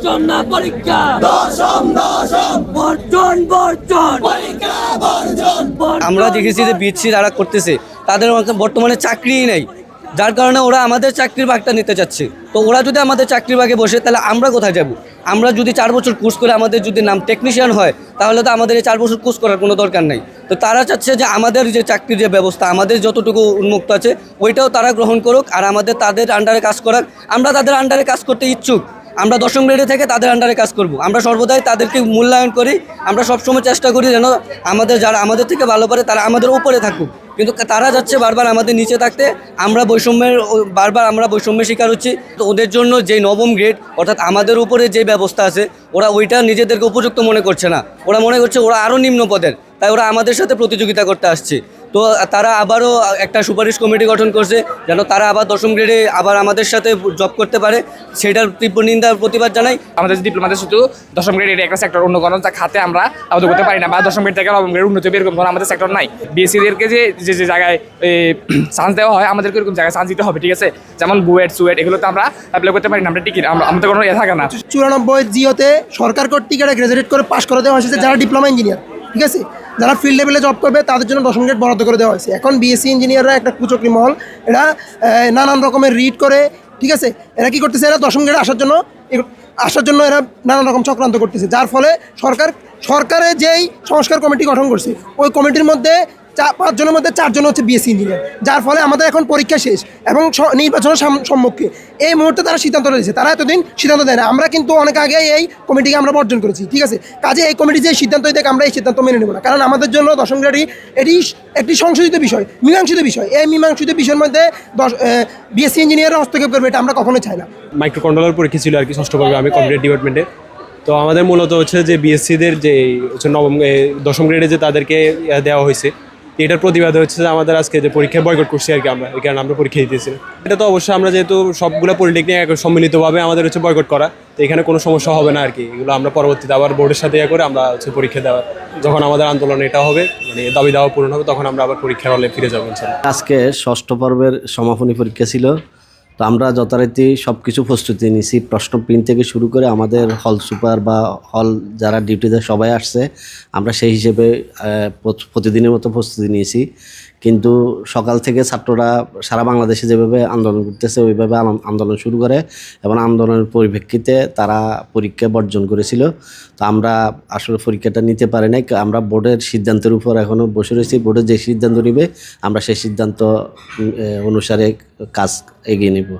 দর্শন না পরীক্ষা? দশম দশম। বর্জন বর্জন। পরীক্ষা বর্জন। আমরা দেখেছি যে বিএসসি যারা করতেছে তাদের বর্তমানে চাকরিই নেই। যার কারণে ওরা আমাদের চাকরির ভাগটা নিতে চাচ্ছে। তো ওরা যদি আমাদের চাকরির ভাগে বসে তাহলে আমরা কোথায় যাব? আমরা যদি চার বছর কোর্স করে আমাদের যদি নাম টেকনিশিয়ান হয় তাহলে তো আমাদের এই চার বছর কোর্স করার কোনো দরকার নেই। তো তারা চাচ্ছে যে আমাদের যে চাকরির যে ব্যবস্থা আমাদের যতটুকু উন্মুক্ত আছে ওইটাও তারা গ্রহণ করুক আর আমাদের তাদের আন্ডারে কাজ করাক আমরা তাদের আন্ডারে কাজ করতে ইচ্ছুক। আমরা দশম গ্রেডে থেকে তাদের আন্ডারে কাজ করব। আমরা সর্বদাই তাদেরকে মূল্যায়ন করি, আমরা সবসময় চেষ্টা করি যেন আমাদের যারা আমাদের থেকে ভালো পারে তারা আমাদের উপরে থাকুক। কিন্তু তারা যাচ্ছে বারবার আমাদের নিচে থাকতে, আমরা বৈষম্যের বারবার আমরা বৈষম্যের শিকার হচ্ছি। তো ওদের জন্য যে নবম গ্রেড অর্থাৎ আমাদের উপরে যে ব্যবস্থা আছে, ওরা ওইটা নিজেদেরকে উপযুক্ত মনে করছে না। ওরা মনে করছে ওরা আরও নিম্ন পদের, তাই ওরা আমাদের সাথে প্রতিযোগিতা করতে আসছে। তো তারা আবারও একটা সুপারিশ কমিটি গঠন করছে যেন তারা আবার দশম গ্রেডে আবার আমাদের সাথে জব করতে পারে। সেটার তীব্র নিন্দার প্রতিবাদ জানাই। আমাদের ডিপ্লোমাতে শুধু দশম গ্রেডের একটা সেক্টর অন্য কোনো খাতে আমরা আবেদন করতে পারি না বা দশম গ্রেড থেকে নবম গ্রেড উন্নত হবে এরকম কোনো আমাদের সেক্টর নাই। বিএসসিদেরকে যে যে যে জায়গায় চান্স দেওয়া হয় আমাদেরকে এরকম জায়গায় চান্স দিতে হবে ঠিক আছে? যেমন বুয়েট সুয়েট এগুলোতে আমরা অ্যাপ্লাই করতে পারি না আমরা টিকিট আমাদের কোনো ইয়ে থাকে না। চুরানব্বই জিওতে সরকার কর্তৃক এটা গ্রাজুয়েট করে পাশ করে দেওয়া হয়েছে যারা ডিপ্লোমা ইঞ্জিনিয়ার ঠিক আছে? যারা ফিল্ড লেভেলে জব করবে, তাদের জন্য দশম গ্রেড বরাদ্দ করে দেওয়া হয়েছে। এখন বিএসসি ইঞ্জিনিয়াররা একটা কুচকরি মহল। এরা নানান রকমের রিড করে, ঠিক আছে? এরা কি করতেছে? এরা দশম গ্রেড আসার জন্য আসার জন্য এরা নানান রকম চক্রান্ত করতেছে। যার ফলে সরকার সরকারে যেই সংস্কার কমিটি গঠন করছে, ওই কমিটির মধ্যে চা- পাঁচজনের মধ্যে চারজন হচ্ছে বিএসসি ইঞ্জিনিয়ার যার ফলে আমাদের এখন পরীক্ষা শেষ এবং নির্বাচনের সম্মুখে। এই মুহূর্তে তারা সিদ্ধান্ত রয়েছে তারা এতদিন সিদ্ধান্ত দেয় না। আমরা কিন্তু অনেক আগে এই কমিটিকে আমরা বর্জন করেছি, ঠিক আছে? কাজে এই কমিটি যে সিদ্ধান্ত দেয় আমরা এই সিদ্ধান্ত মেনে নেব না, কারণ আমাদের জন্য দশম গ্রেডই এটি একটি সংশোধিত বিষয়, মীমাংসিত বিষয়। এই মীমাংসিত বিষয়ের মধ্যে দশ বিএসসি ইঞ্জিনিয়াররা হস্তক্ষেপ করবে এটা আমরা কখনোই চাই না। মাইক্রো কন্ট্রোলার পরীক্ষা ছিল আর কি, ষষ্ঠ পর্বে আমি কম্পিউটার ডিপার্টমেন্টে তো আমাদের মূলত হচ্ছে যে বিএসসিদের যে, হচ্ছে নবম দশম গ্রেডে যে তাদেরকে দেওয়া হয়েছে এটার প্রতিবাদ হচ্ছে যে আমাদের আজকে যে পরীক্ষা বয়কট করছি আর কি আমরা, এই কারণে আমরা পরীক্ষা দিতেছি এটা তো অবশ্যই আমরা যেহেতু সবগুলো পলিটেকনিক সম্মিলিতভাবে আমাদের হচ্ছে বয়কট করা, তো এখানে কোনো সমস্যা হবে না আর কি। এগুলো আমরা পরবর্তীতে আবার বোর্ডের সাথে ইয়ে করে আমরা হচ্ছে পরীক্ষা দেওয়ার, যখন আমাদের আন্দোলন এটা হবে মানে দাবি দাওয়া পূরণ হবে, তখন আমরা আবার পরীক্ষার হলে ফিরে যাব আজকে ষষ্ঠ পর্বের সমাপনী পরীক্ষা ছিল। তো আমরা যথারীতি সব কিছু প্রস্তুতি নিয়েছি প্রশ্ন প্রিন্ট থেকে শুরু করে আমাদের হল সুপার বা হল যারা ডিউটিতে সবাই আসছে, আমরা সেই হিসেবে প্রতিদিনের মতো প্রস্তুতি নিয়েছি। কিন্তু সকাল থেকে ছাত্ররা সারা বাংলাদেশে যেভাবে আন্দোলন করতেছে, ওইভাবে আন্দোলন শুরু করে এবং আন্দোলনের পরিপ্রেক্ষিতে তারা পরীক্ষা বর্জন করেছিল। তো আমরা আসলে পরীক্ষাটা নিতে পারি নাই। আমরা বোর্ডের সিদ্ধান্তের উপর এখনও বসে রয়েছি। বোর্ডের যে সিদ্ধান্ত নেবে, আমরা সেই সিদ্ধান্ত অনুসারে কাজ এগিয়ে নেব।